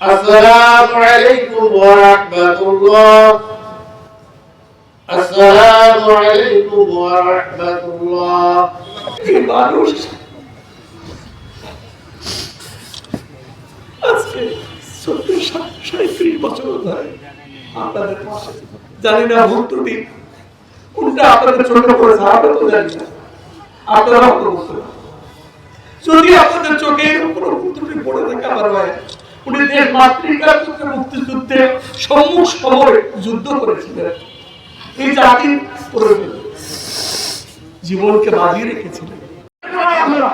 السلام عليكم ورحمة الله السلام عليكم ورحمة الله মানুষ আজকে সত্তর সাঁত্রিশ বছর ধরে আপনাদের জানি না ভুল ত্রুটি কিন্তু আপনাদের ছোট করে সাহাবে তো জানি না আপনারা অন্তর্ভুক্ত যদি আপনাদের চোখে পড়ে উনি দেশ মাতৃকার চোখে মুক্তিযুদ্ধে সম্মুখ সমরে যুদ্ধ করেছিলেন। এই জাতির করে জীবনকে বাজিয়ে রেখেছিলেন। আমরা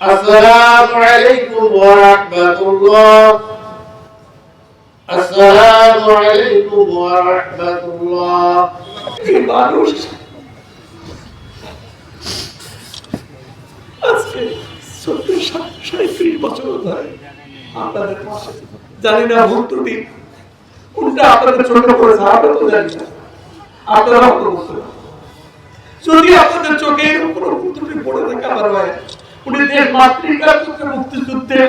السلام عليكم ورحمة الله السلام عليكم ورحمة الله যে মানুষ আজকে সত্তর সাঁত্রিশ বছর ধরে আপনাদের পাশে জানি না ভুল ত্রুটি কোনটা আপনাদের চোখে পড়েছে আমরা তো জানি না আপনারা তো বলতে পারেন। যদি আপনাদের চোখে কোনো ভুল ত্রুটি পড়ে থাকে আমার ভাই উনি দেশ মাতৃকার মুক্তিযুদ্ধে